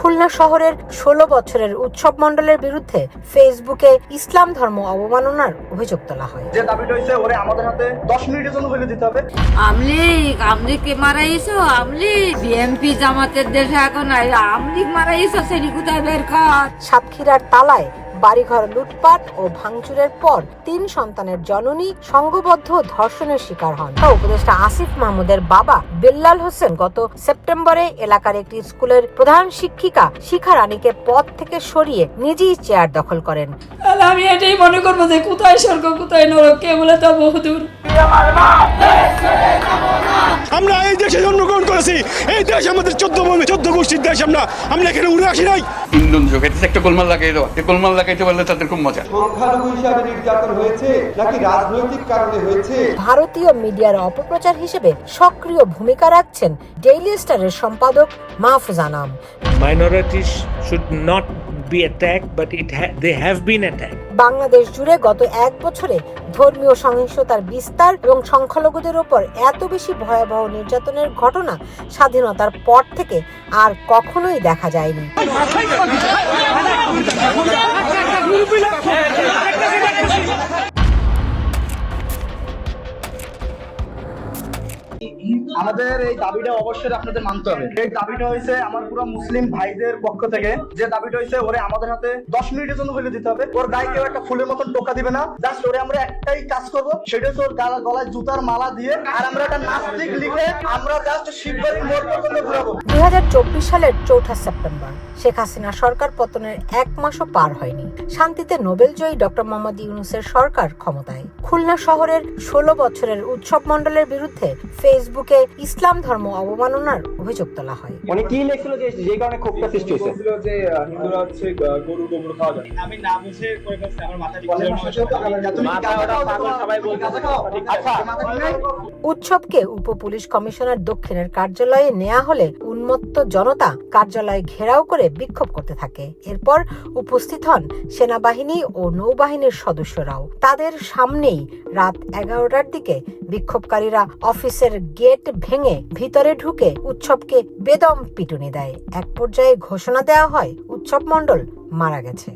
খুলনা শহরের ষোলো বছরের উৎসব মণ্ডলের বিরুদ্ধে ফেসবুকে ইসলাম ধর্ম অবমাননার অভিযোগ তোলা হয়। যে দাবিটা রয়েছে ওরে আমাদের হাতে দশ মিনিটের জন্য হইলে দিতে হবে। আমলিগ কে মারাইছো? আমলিগ বিএমপি জামাতের দেশে এখন আমলি আমলিগ মারাইছো সেটি কোথায় বের কর? সাতক্ষীরার তালায় বাড়িঘর লুটপাট ও ভাঙচুরের পর তিন সন্তানের জননী সংঘবদ্ধ ধর্ষণের শিকার হন। উপদেষ্টা আসিফ মাহমুদের বাবা বেল্লাল হোসেন গত সেপ্টেম্বরে এলাকার একটি স্কুলের প্রধান শিক্ষিকা শিখা রানীকে পদ থেকে সরিয়ে নিজেই চেয়ার দখল করেন। আমি এটাই মনে করব যে কোথায় স্বর্গ, কোথায় নরক কে বলে বহুদূর। আমরা এই দেশে জন্মগ্রহণ করেছি। এই দেশ আমাদের চোদ্দ চোদ্দ গোষ্ঠীর দেশ আমরা। আমরা এখানে উড়ে আসি নাই। ইন্ধন যোগাইতে একটা গোলমাল লাগাই দেওয়া এই গোলমাল লাগাইতে পারলে তাদের খুব মজা। সংখ্যালঘু হিসাবে নির্যাতন হয়েছে নাকি রাজনৈতিক কারণে হয়েছে? ভারতীয় মিডিয়ার অপপ্রচার হিসেবে সক্রিয় ভূমিকা রাখছেন ডেইলি স্টারের সম্পাদক Mahfuz Anam minorities should not be attacked, but it ha- they have been attacked. Bangladesh জুড়ে গত এক বছরে ধর্মীয় সহিংসতার বিস্তার এবং সংখ্যালঘুদের ওপর এত বেশি ভয়াবহ নির্যাতনের ঘটনা স্বাধীনতার পর থেকে আর কখনোই দেখা যায়নি আমাদের এই দাবিটা অবশ্যই আপনাদের মানতে হবে। এই দাবিটা হয়েছে আমার পুরো মুসলিম ভাইদের পক্ষ থেকে। যে দাবিটা হয়েছে ওরে আমাদের হাতে দশ মিনিটের জন্য হইলে দিতে হবে। ওর গায়ে কেউ একটা ফুলের মতন টোকা দিবে না। জাস্ট ওরে আমরা একটাই কাজ করব, সেটা হচ্ছে ওর গলায় জুতার মালা দিয়ে আর আমরা একটা নাস্তিক লিখে আমরা জাস্ট শিববাড়ি মোড় পর্যন্ত ঘুরাবো। দু হাজার চব্বিশ সালের চৌঠা সেপ্টেম্বর, শেখ হাসিনা সরকার পতনের এক মাসও পার হয়নি। শান্তিতে নোবেল জয়ী ডক্টর মোহাম্মদ ইউনুসের সরকার ক্ষমতায়। খুলনা শহরের ষোলো বছরের উৎসব মণ্ডলের বিরুদ্ধে ফেসবুকে ইসলাম ধর্ম অবমাননার অভিযোগ তোলা হয়। মানে কি লেখছিল যে যে কারণে ক্ষোভটা সৃষ্টি হয়েছে। যে হিন্দুরা হচ্ছে গরু গোবর খাওয়া যায় আমি না বুঝে করে ফেলছি আমার মাথা ঠিক সবাই আচ্ছা। উৎসবকে উপ পুলিশ কমিশনার দক্ষিণের কার্যালয়ে নেওয়া হলে উন্মত্ত জনতা কার্যালয় ঘেরাও করে বিক্ষোভ করতে থাকে। এরপর উপস্থিত হন সেনাবাহিনী ও নৌবাহিনীর সদস্যরাও। তাদের সামনেই রাত এগারোটার দিকে বিক্ষোভকারীরা অফিসের গেট ভেঙে ভিতরে ঢুকে উৎসবকে বেদম পিটুনি দেয় এক পর্যায়ে ঘোষণা দেওয়া হয় উৎসব মণ্ডল মারা গেছে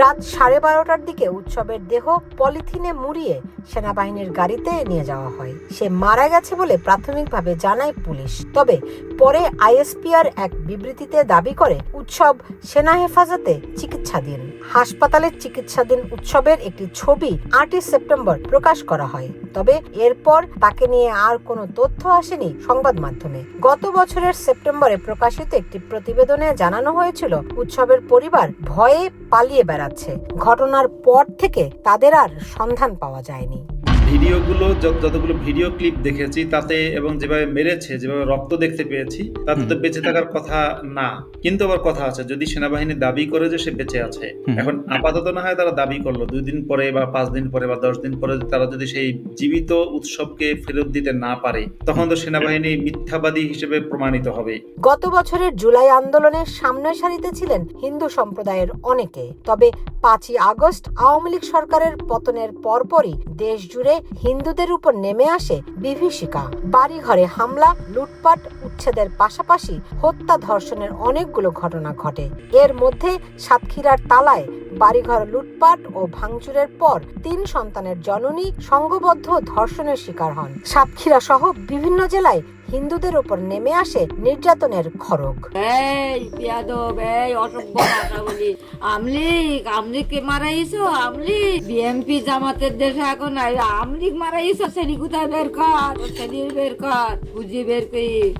রাত সাড়ে বারোটার দিকে উৎসবের দেহ পলিথিনে মুড়িয়ে সেনাবাহিনীর গাড়িতে নিয়ে যাওয়া হয়। সে মারা গেছে বলে প্রাথমিকভাবে জানায় পুলিশ। তবে পরে আইএসপিআর এক বিবৃতিতে দাবি করে, উৎসব সেনা হেফাজতে চিকিৎসাধীন। হাসপাতালের চিকিৎসাধীন উৎসবের একটি ছবি আটই সেপ্টেম্বর প্রকাশ করা হয়। তবে এরপর তাকে নিয়ে আর কোনো তথ্য আসেনি সংবাদ মাধ্যমে। গত বছরের সেপ্টেম্বরে প্রকাশিত একটি প্রতিবেদনে জানানো হয়েছিল, উৎসবের পরিবার ভয়ে পালিয়ে বেড়াচ্ছে। ঘটনার পর থেকে তাদের আর সন্ধান পাওয়া যায়নি। ভিডিওগুলো যতগুলো ভিডিও ক্লিপ দেখেছি তাতে এবং যেভাবে মেরেছে যেভাবে রক্ত দেখতে পেয়েছি তাতে তো বেঁচে থাকার কথা না। কিন্তু আবার কথা আছে যদি সেনাবাহিনী দাবি করে যে সে বেঁচে আছে এখন আপাতত না হয় তারা দাবি করল দুই দিন পরে বা পাঁচ দিন পরে বা দশ দিন পরে তারা যদি সেই জীবিত উৎসবকে ফেরত দিতে না পারে তখন তো সেনাবাহিনী মিথ্যাবাদী হিসেবে প্রমাণিত হবে। গত বছরের জুলাই আন্দোলনের সামনের সারিতে ছিলেন হিন্দু সম্প্রদায়ের অনেকে তবে পাঁচই আগস্ট আওয়ামী লীগ সরকারের পতনের পরপরই দেশ জুড়ে হিন্দুদের উপর নেমে আসে বিভীষিকা। বাড়িঘরে হামলা, লুটপাট, উচ্ছেদের পাশাপাশি হত্যা ধর্ষণের অনেকগুলো ঘটনা ঘটে। এর মধ্যে সাতক্ষীরার তালায় বাড়িঘর লুটপাট ও ভাঙচুরের পর তিন সন্তানের জননী সংঘবদ্ধ ধর্ষণের শিকার হন। সাতক্ষীরা সহ বিভিন্ন জেলায় হিন্দুদের উপর নেমে আসে নির্যাতনের খড়গ। এই পিয়াদব এই, অসভ্য ভাষা বলি। আমলিগ আমলিগকে মারাইছো আমলিগ বিএমপি জামাতের দেশে এখন আমলিগ মারাইছো সেটি কোথায় বের কর? সেটি বের কর বুঝি বের করি।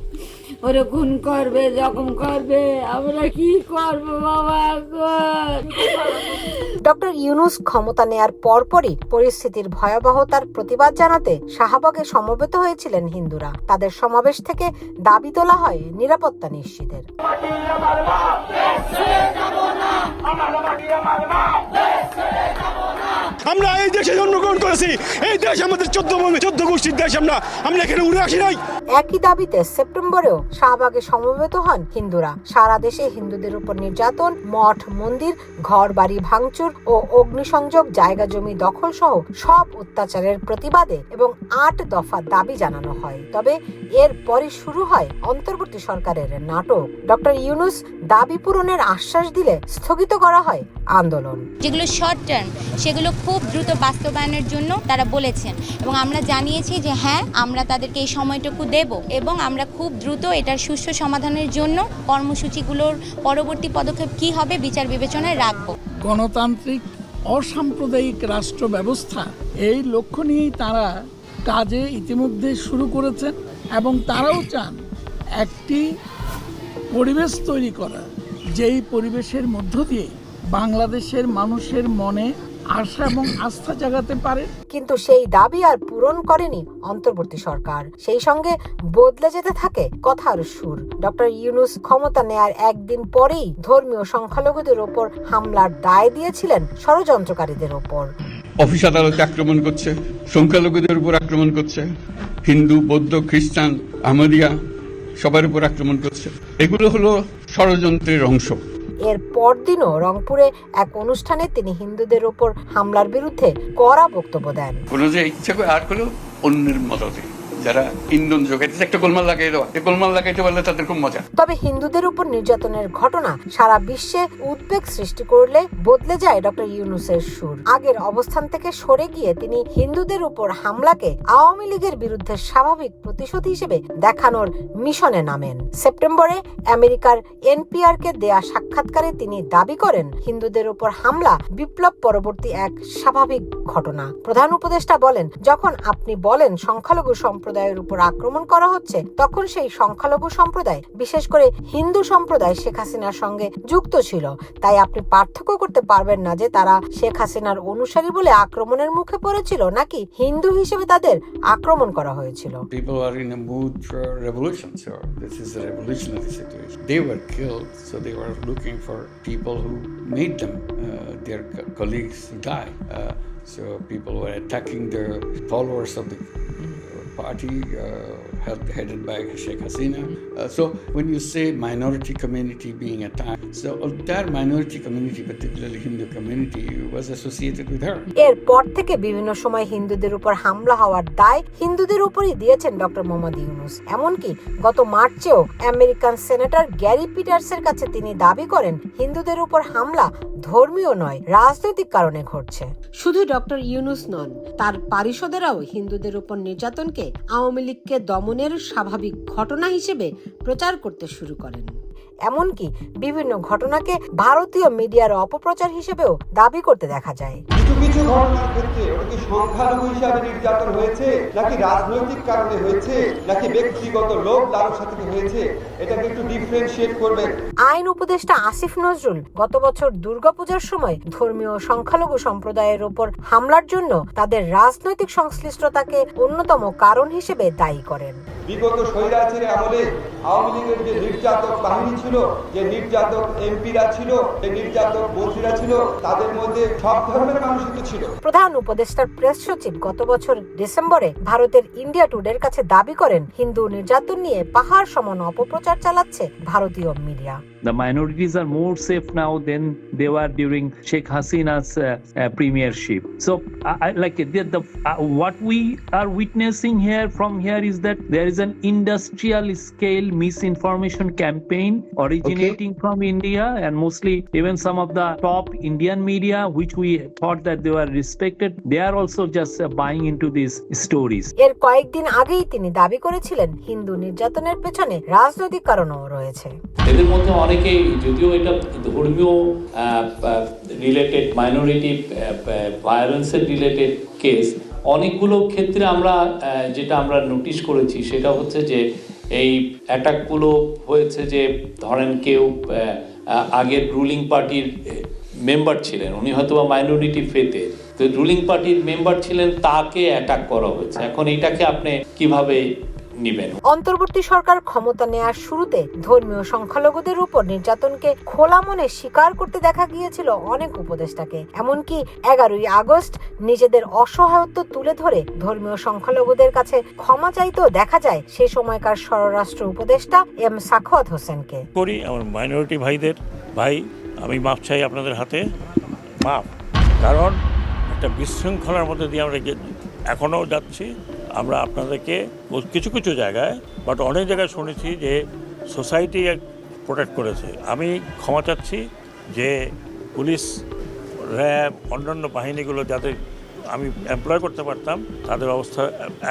ওরে খুন করবে জখম করবে। আমরা কি করব বাবা ডক্টর ইউনুস ক্ষমতা নেয়ার পরপরই পরিস্থিতির ভয়াবহতার প্রতিবাদ জানাতে শাহবাগে সমবেত হয়েছিলেন হিন্দুরা। তাদের সমাবেশ থেকে দাবি তোলা হয় নিরাপত্তা নিশ্চিতের। আমরা এই দেশে জন্মগ্রহণ করেছি। এই দেশ আমাদের চোদ্দ চোদ্দ গোষ্ঠীর দেশ আমরা। আমরা এখানে উড়ে আসি নাই। একই দাবিতে সেপ্টেম্বরেও শাহবাগে সমবেত হন হিন্দুরা। সারা দেশে হিন্দুদের উপর নির্যাতন মঠ মন্দির ঘর বাড়ি ভাঙচুর ও অগ্নিসংযোগ জায়গা জমি দখল সহ সব অত্যাচারের প্রতিবাদে এবং আট দফা দাবি জানানো হয়। তবে এর পরে শুরু হয় অন্তর্বর্তী সরকারের নাটক। ডক্টর ইউনুস দাবি পূরণের আশ্বাস দিলে স্থগিত করা হয় আন্দোলন। যেগুলো শর্ট টার্ম সেগুলো খুব দ্রুত বাস্তবায়নের জন্য তারা বলেছেন। এবং আমরা জানিয়েছি যে হ্যাঁ আমরা তাদেরকে এই সময়টুকু দেব এবং আমরা খুব দ্রুত এটার সুষ্ঠু সমাধানের জন্য কর্মসূচিগুলোর পরবর্তী পদক্ষেপ কি হবে বিচার বিবেচনায় রাখব। গণতান্ত্রিক অসাম্প্রদায়িক রাষ্ট্র ব্যবস্থা, এই লক্ষ্য নিয়েই তারা কাজে ইতিমধ্যে শুরু করেছেন এবং তারাও চান একটি পরিবেশ তৈরি করা, যেই পরিবেশের মধ্য দিয়ে বাংলাদেশের মানুষের মনে আশা এবং আস্থা জাগাতে পারে। কিন্তু সেই দাবি আর পূরণ করেনি অন্তর্বর্তী সরকার। সেই সঙ্গে বদলে যেতে থাকে কথার সুর। ডক্টর ইউনুস ক্ষমতা নেয়ার একদিন পরেই ধর্মীয় সংখ্যালঘুদের ওপর হামলার দায় দিয়েছিলেন ষড়যন্ত্রকারীদের ওপর। অফিস আদালতে আক্রমণ করছে সংখ্যালঘুদের উপর আক্রমণ করছে হিন্দু বৌদ্ধ খ্রিস্টান আহমদিয়া সবার উপর আক্রমণ করছে। এগুলো হলো ষড়যন্ত্রের অংশ। এর পরদিনও রংপুরে এক অনুষ্ঠানে তিনি হিন্দুদের ওপর হামলার বিরুদ্ধে কড়া বক্তব্য দেন। কোনো যে ইচ্ছা করে আর কোনো অন্যের মদতে। যারা একটা গোলমাল গোলমাল লাগাইতে পারলে তাদের খুব মজা। তবে হিন্দুদের উপর নির্যাতনের ঘটনা সারা বিশ্বে উদ্বেগ সৃষ্টি করলে বদলে যায় ডক্টর ইউনুসের সুর। আগের অবস্থান থেকে সরে গিয়ে তিনি হিন্দুদের উপর হামলাকে আওয়ামী লীগের বিরুদ্ধে স্বাভাবিক প্রতিশোধ হিসেবে দেখানোর মিশনে নামেন। সেপ্টেম্বরে আমেরিকার এনপিআর কে দেয়া সাক্ষাৎকারে তিনি দাবি করেন, হিন্দুদের উপর হামলা বিপ্লব পরবর্তী এক স্বাভাবিক ঘটনা। প্রধান উপদেষ্টা বলেন, যখন আপনি বলেন সংখ্যালঘু সম্প্রদায়ের উপর আক্রমণ করা হচ্ছে, তখন সেই সংখ্যালঘু সম্প্রদায়, বিশেষ করে হিন্দু সম্প্রদায় শেখ হাসিনার সঙ্গে যুক্ত ছিল। তাই আপনি পার্থক্য করতে পারবেন না যে তারা শেখ হাসিনার অনুসারী বলে আক্রমণের মুখে পড়েছিল নাকি হিন্দু হিসেবে তাদের আক্রমণ করা হয়েছিল। So people were attacking their followers of the party uh, held, headed by Sheikh Hasina. Uh, so when you say minority community being attacked, so that minority community, particularly Hindu community, was associated with her. এরপর থেকে বিভিন্ন সময় হিন্দুদের উপর হামলা হওয়ার দায় হিন্দুদের উপরই দিয়েছেন ডক্টর মোহাম্মদ ইউনুস এমনকি গত মার্চেও আমেরিকান সেনেটর গ্যারি পিটার্সের কাছে তিনি দাবি করেন হিন্দুদের উপর হামলা ধর্মীয় নয় রাজনৈতিক কারণে ঘটছে শুধু ডক্টর ইউনুস নন তার পারিষদেরাও হিন্দুদের উপর নির্যাতনকে আওয়ামী লীগকে দমনের স্বাভাবিক ঘটনা হিসেবে প্রচার করতে শুরু করেন। এমনকি বিভিন্ন ঘটনাকে ভারতীয় মিডিয়ার অপপ্রচার হিসেবেও দাবি করতে দেখা যায়। কিছু কিছু ঘটনার ক্ষেত্রে কি সংখ্যালঘু হিসাবে নির্যাতন হয়েছে নাকি রাজনৈতিক কারণে হয়েছে নাকি ব্যক্তিগত লোভ লালসা থেকে হয়েছে? এটাকে একটু ডিফারেন্সিয়েট করবেন। আইন উপদেষ্টা আসিফ নজরুল গত বছর দুর্গাপূজার সময় ধর্মীয় সংখ্যালঘু সম্প্রদায়ের ওপর হামলার জন্য তাদের রাজনৈতিক সংশ্লিষ্টতাকে অন্যতম কারণ হিসেবে দায়ী করেন। বিগত স্বৈরাচারের আমলে আওয়ামী লীগের যে নির্যাতক বাহিনী ছিল যে নির্যাতক এমপিরা ছিল যে নির্যাতক মন্ত্রীরা ছিল তাদের মধ্যে সব ধর্মের মানুষই তো ছিল প্রধান উপদেষ্টার প্রেস সচিব গত বছর ডিসেম্বরে ভারতের ইন্ডিয়া টুডের কাছে দাবি করেন হিন্দু নির্যাতন নিয়ে পাহাড় সমান অপপ্রচার চালাচ্ছে ভারতীয় media The minorities are more safe now than they were during Sheikh Hasina's uh, uh, premiership. So, I, I like it. The, the, uh, what we are witnessing here from here is that there is an industrial scale misinformation campaign originating okay. from India and mostly even some of the top Indian media, which we thought that they were respected, they are also just uh, buying into these stories. এর কয়েকদিন আগেই তিনি দাবি করেছিলেন হিন্দু নির্যাতনের পেছনে রাজনৈতিক কারণও রয়েছে এদের মধ্যে অনেকেই যদিও এটা ধর্মীয় রিলেটেড মাইনরিটি ভায়োলেন্সের রিলেটেড কেস অনেকগুলো ক্ষেত্রে আমরা যেটা আমরা নোটিশ করেছি সেটা হচ্ছে যে এই অ্যাটাকগুলো হয়েছে যে, ধরেন কেউ আগের রুলিং পার্টির মেম্বার ছিলেন, উনি হয়তো বা মাইনরিটি ফেতে তো রুলিং পার্টির মেম্বার ছিলেন, তাকে অ্যাটাক করা হয়েছে। এখন এটাকে আপনি কীভাবে নেবেন। অন্তর্বর্তী সরকার ক্ষমতা নেয়ার শুরুতে ধর্মীয় সংখ্যালঘুদের উপর নির্যাতনকে খোলা মনে স্বীকার করতে দেখা গিয়েছিল অনেক উপদেষ্টাকে। এমনকি এগারোই আগস্ট নিজেদের অসহায়ত্ব তুলে ধরে ধর্মীয় সংখ্যালঘুদের কাছে ক্ষমা চাইতেও দেখা যায় সে সময়কার স্বরাষ্ট্র উপদেষ্টা এম সাখওয়াত হোসেনকে। করি আমার মাইনরিটি ভাইদের। ভাই আমি মাপ চাই আপনাদের হাতে। মাপ। কারণ একটা বিশৃঙ্খলার মধ্যে দিয়ে আমরা এখনও যাচ্ছি। আমরা আপনাদেরকে কিছু কিছু জায়গায় বাট অনেক জায়গায় শুনেছি যে সোসাইটি প্রোটেক্ট করেছে। আমি ক্ষমা চাচ্ছি যে পুলিশ, র্যাব, অন্যান্য বাহিনীগুলো যাদের আমি এমপ্লয় করতে পারতাম, তাদের অবস্থা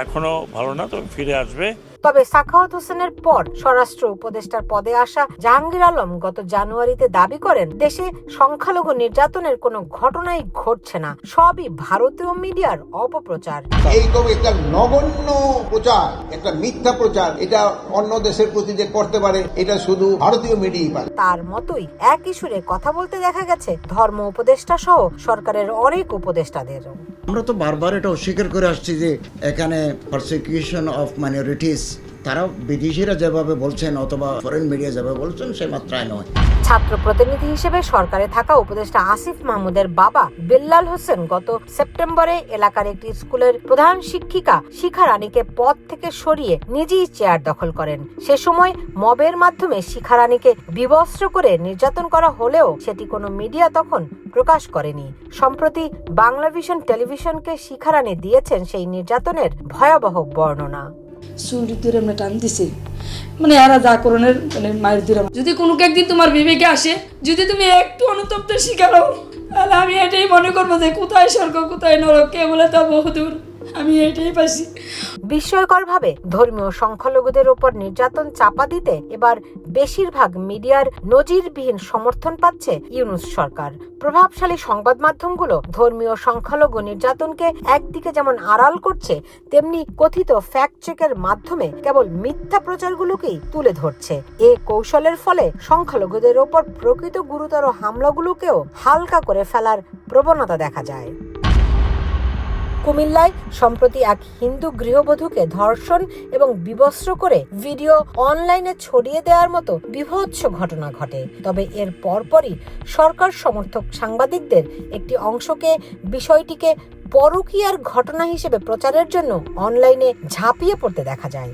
এখনও ভালো না তো ফিরে আসবে। তবে সাখাওয়াত হোসেনের পর স্বরাষ্ট্র উপদেষ্টার পদে আসা জাহাঙ্গীর আলম গত জানুয়ারিতে দাবি করেন দেশে সংখ্যালঘু নির্যাতনের কোনো ঘটনাই ঘটছে না সবই ভারতীয় মিডিয়ার অপপ্রচার। এইরকম একটা নগণ্য প্রচার একটা মিথ্যা প্রচার এটা অন্য দেশের প্রতি যে করতে পারে এটা শুধু ভারতীয় মিডিয়াই পারে। তার মতোই একই সুরে কথা বলতে দেখা গেছে ধর্ম উপদেষ্টা সহ সরকারের অনেক উপদেষ্টাদের আমরা তো বারবার এটা অস্বীকার করে আসছি যে এখানে পারসিকিউশন অফ মাইনরিটিস তারা বিদেশিরা যেভাবে বলছেন অথবা ফরেন মিডিয়া যেভাবে বলছেন, সে মাত্রায় নয়। ছাত্র প্রতিনিধি হিসেবে সরকারে থাকা উপদেষ্টা আসিফ মাহমুদের বাবা বিল্লাল হোসেন গত সেপ্টেম্বরে এলাকার একটি স্কুলের প্রধান শিক্ষিকা শিখা রানীকে পদ থেকে সরিয়ে নিজেই চেয়ার দখল করেন। সে সময় মবের মাধ্যমে শিখা রানীকে বিবস্ত্র করে নির্যাতন করা হলেও সেটি কোনো মিডিয়া তখন প্রকাশ করেনি। সম্প্রতি বাংলা ভিশন টেলিভিশনকে শিখা রানী দিয়েছেন সেই নির্যাতনের ভয়াবহ বর্ণনা। চুরি ধরে আমরা টান দিছে মানে এরা যা করণের মানে মায়ের ধরে যদি কোনো একদিন তোমার বিবেকে আসে, যদি তুমি একটু অনুতপ্ত হও, তাহলে আমি এটাই মনে করব যে কোথায় স্বর্গ, কোথায় নরক, কে বলে তা বহুদূর। আমি এটাই পাইছি বিস্ময়করভাবে ধর্মীয় সংখ্যালঘুদের ওপর নির্যাতন চাপা দিতে এবার বেশিরভাগ মিডিয়ার নজিরবিহীন সমর্থন পাচ্ছে ইউনুস সরকার। প্রভাবশালী সংবাদ মাধ্যমগুলো ধর্মীয় সংখ্যালঘু নির্যাতনকে একদিকে যেমন আড়াল করছে, তেমনি কথিত ফ্যাক্ট চেকের মাধ্যমে কেবল মিথ্যা প্রচারগুলোকেই তুলে ধরছে। এ কৌশলের ফলে সংখ্যালঘুদের ওপর প্রকৃত গুরুতর হামলাগুলোকেও হালকা করে ফেলার প্রবণতা দেখা যায়। কুমিল্লায় সম্প্রতি এক হিন্দু গৃহবধূকে ধর্ষণ এবং বিবস্ত্র করে ভিডিও অনলাইনে ছড়িয়ে দেওয়ার মতো বিভৎস ঘটনা ঘটে। তবে এর পরপরই সরকার সমর্থক সাংবাদিকদের একটি অংশকে বিষয়টিকে পরকীয়ার ঘটনা হিসেবে প্রচারের জন্য অনলাইনে ঝাঁপিয়ে পড়তে দেখা যায়।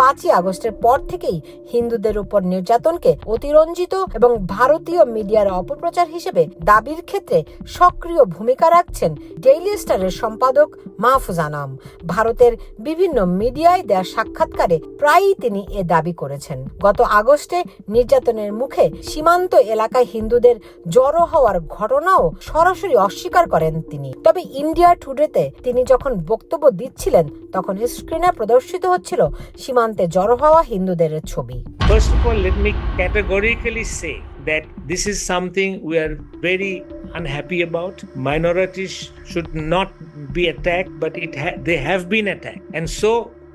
পাঁচই আগস্টের পর থেকেই হিন্দুদের উপর নির্যাতনকে অতিরঞ্জিত এবং ভারতীয় মিডিয়ার অপপ্রচার হিসেবে দাবির ক্ষেত্রে সক্রিয় ভূমিকা রাখছেন ডেইলি স্টারের সম্পাদক মাহফুজ আনাম। ভারতের বিভিন্ন মিডিয়ায় দেওয়া সাক্ষাৎকারে প্রায়ই তিনি এ দাবি করেছেন। গত আগস্টে নির্যাতনের মুখে সীমান্ত এলাকায় হিন্দুদের জড়ো হওয়ার ঘটনাও সরাসরি অস্বীকার করেন তিনি। তবে ইন্ডিয়া টুডেতে তিনি যখন বক্তব্য দিচ্ছিলেন, তখন স্ক্রিনে প্রদর্শিত হচ্ছিল সীমান্তে জড়ো হওয়া হিন্দুদের ছবি First of all, let me categorically say that this is something we are very unhappy about. Minorities should not be attacked, but it ha- they have been attacked, and so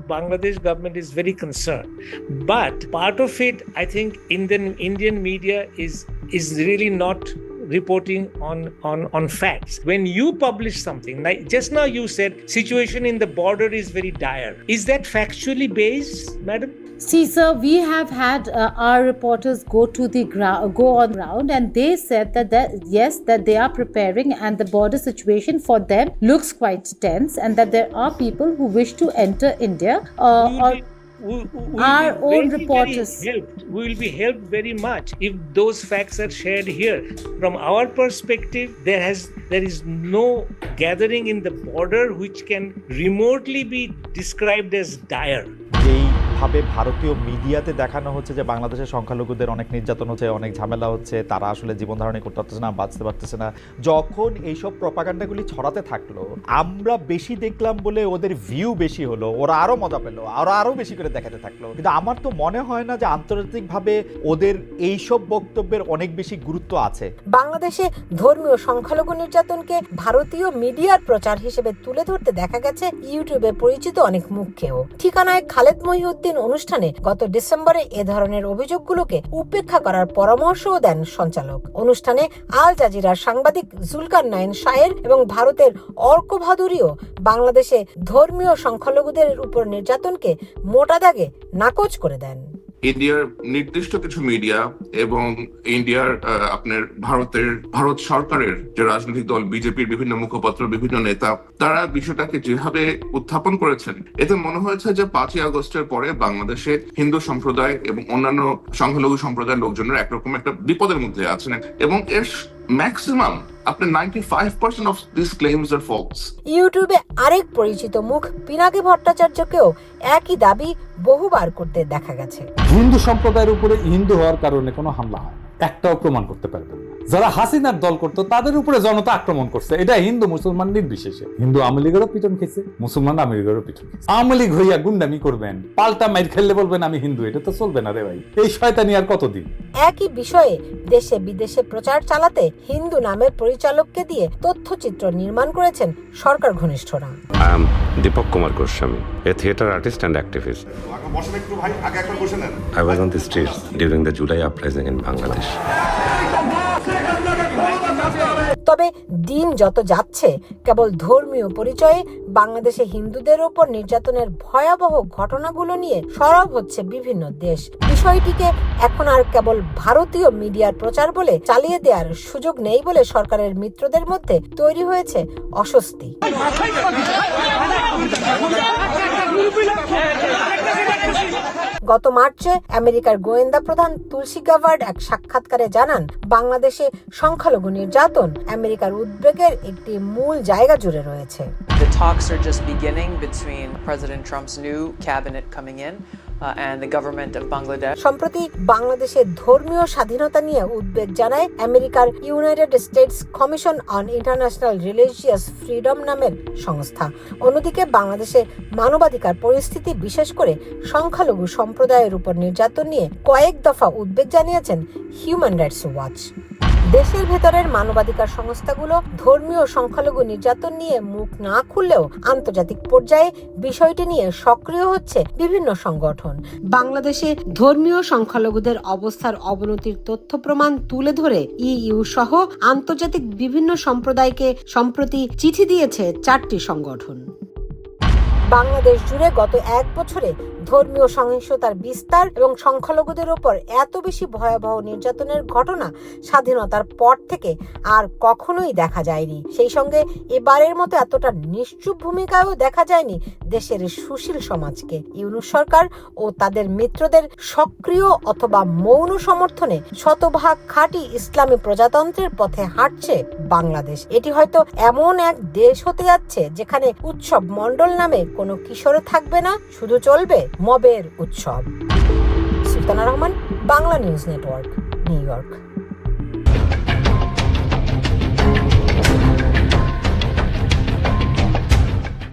Bangladesh government is very concerned. But part of it, I think, Indian Indian media is is really not reporting on on on facts when you publish something like just now you said situation in the border is very dire is that factually based madam See, sir, we have had uh, our reporters go to the ground, go on ground, and they said that, that yes, that they are preparing, and the border situation for them looks quite tense, and that there are people who wish to enter India. Uh, or we, we our will be own reporters. Helped. We will be helped very much if those facts are shared here. From our perspective, there has there is no gathering in the border which can remotely be described as dire. ভাবে ভারতীয় মিডিয়াতে দেখানো হচ্ছে যে বাংলাদেশের সংখ্যালঘুদের অনেক নির্যাতন হচ্ছে, অনেক ঝামেলা হচ্ছে, তারা আসলে জীবন ধারণ করতে পারতেছে না, বাঁচতে পারতেছে না। যখন এইসব প্রপাগান্ডাগুলি ছড়াতে থাকল, আমরা বেশি দেখলাম বলে ওদের ভিউ বেশি হলো, ওরা আরও মজা পেল, ওরা আরও বেশি করে দেখাতে থাকল। কিন্তু আমার তো মনে হয় না যে আন্তর্জাতিকভাবে ওদের এইসব বক্তব্যের অনেক বেশি গুরুত্ব আছে। বাংলাদেশে ধর্মীয় সংখ্যালঘু নির্যাতনকে ভারতীয় মিডিয়ার প্রচার হিসেবে তুলে ধরতে দেখা গেছে ইউটিউবে পরিচিত অনেক মুখকেও। ঠিকানায় খালেদ মহিউদ্দিন সাংবাদিকহীন অনুষ্ঠানে গত ডিসেম্বরে এ ধরনের অভিযোগগুলোকে উপেক্ষা করার পরামর্শও দেন সঞ্চালক। অনুষ্ঠানে আল জাজিরার সাংবাদিক জুলকার নাইন শায়ের এবং ভারতের অর্ক ভাদুরীও বাংলাদেশে ধর্মীয় সংখ্যালঘুদের উপর নির্যাতনকে মোটা দাগে নাকচ করে দেন। ইন্ডিয়ার নির্দিষ্ট কিছু মিডিয়া এবং ইন্ডিয়ার আপনার ভারতের, ভারত সরকারের যে রাজনৈতিক দল, বিজেপির বিভিন্ন মুখপাত্র, বিভিন্ন নেতা, তারা বিষয়টাকে যেভাবে উত্থাপন করেছেন, এতে মনে হয়েছে যে পাঁচই আগস্টের পরে বাংলাদেশে হিন্দু সম্প্রদায় এবং অন্যান্য সংখ্যালঘু সম্প্রদায়ের লোকজনের একরকম একটা বিপদের মধ্যে আছেন। এবং এর ম্যাক্সিমাম আপনার ninety five percent of this claims are false ইউটিউবে আরেক পরিচিত মুখ পিনাকি ভট্টাচার্যকেও একই দাবি বহুবার করতে দেখা গেছে হিন্দু সম্প্রদায়ের উপরে হিন্দু হওয়ার কারণে কোনো হামলা হয়। একটাও প্রমাণ করতে পারবেন না। যারা হাসিনার দল করতো তাদের উপরে জনতা আক্রমণ করছে। এটা হিন্দু মুসলমান নির্বিশেষে। হিন্দু আওয়ামী লীগেরও পিটন খেয়েছে মুসলমান আওয়ামী লীগেরও পিটন খেয়েছে। আওয়ামী লীগ হইয়া গুন্ডামি করবেন পাল্টা মাইর খেললে বলবেন আমি হিন্দু এটা তো চলবে না রে ভাই। এই শয়তানি আর কতদিন? একই বিষয়ে দেশে বিদেশে প্রচার চালাতে হিন্দু নামের পরিচালককে দিয়ে তথ্যচিত্র নির্মাণ করেছেন সরকার ঘনিষ্ঠরা। I am Deepak Kumar Goswami, a theatre artist and activist. I was on the streets during the July uprising in English. তবে দিন যত যাচ্ছে, কেবল ধর্মীয় পরিচয়ে বাংলাদেশে হিন্দুদের ওপর নির্যাতনের ভয়াবহ ঘটনাগুলো নিয়ে সরব হচ্ছে বিভিন্ন দেশ। বিষয়টিকে এখন আর কেবল ভারতীয় মিডিয়ার প্রচার বলে চালিয়ে দেওয়ার সুযোগ নেই বলে সরকারের মিত্রদের মধ্যে তৈরি হয়েছে অস্বস্তি। গত মার্চে আমেরিকার গোয়েন্দা প্রধান তুলসী গাভার্ড এক সাক্ষাৎকারে জানান, বাংলাদেশে সংখ্যালঘু নির্যাতন আমেরিকার উদ্বেগের একটি মূল জায়গা জুড়ে রয়েছে। The talks are just beginning between President Trump's new cabinet coming in uh, and the government of Bangladesh. সম্প্রতি বাংলাদেশে ধর্মীয় স্বাধীনতা নিয়ে উদ্বেগ জানায় আমেরিকার United States Commission on International Religious Freedom নামের সংস্থা। অন্যদিকে বাংলাদেশে মানবাধিকার পরিস্থিতি বিশেষ করে সংখ্যালঘু সম্প্রদায়ের উপর নির্যাতন নিয়ে কয়েক দফা উদ্বেগ জানিয়েছেন হিউম্যান রাইটস ওয়াচ দেশের ভেতরের মানবাধিকার সংস্থাগুলো ধর্মীয় সংখ্যালঘু নির্যাতন নিয়ে মুখ না খুললেও আন্তর্জাতিক পর্যায়ে বিষয়টি নিয়ে সক্রিয় হচ্ছে বিভিন্ন সংগঠন। বাংলাদেশে ধর্মীয় সংখ্যালঘুদের অবস্থার অবনতির তথ্য প্রমাণ তুলে ধরে ইইউ সহ আন্তর্জাতিক বিভিন্ন সম্প্রদায়কে সম্প্রতি চিঠি দিয়েছে চারটি সংগঠন। বাংলাদেশ জুড়ে গত এক বছরে ধর্মীয় সহিংসতার বিস্তার এবং সংখ্যালঘুদের ওপর এত বেশি ভয়াবহ নির্যাতনের ঘটনা স্বাধীনতার পর থেকে আর কখনোই দেখা যায়নি। সেই সঙ্গে এবারের মতো এতটা নিশ্চুপ ভূমিকায়ও দেখা যায়নি দেশের সুশীল সমাজকে। ইউনুস সরকার ও তাদের মিত্রদের সক্রিয় অথবা মৌন সমর্থনে শতভাগ খাঁটি ইসলামী প্রজাতন্ত্রের পথে হাঁটছে বাংলাদেশ। এটি হয়তো এমন এক দেশ হতে যাচ্ছে যেখানে উৎসব মণ্ডল নামে কোনো কিশোর থাকবে না, শুধু চলবে মবের উৎসব। Sultana Rahman Bangla news network New York.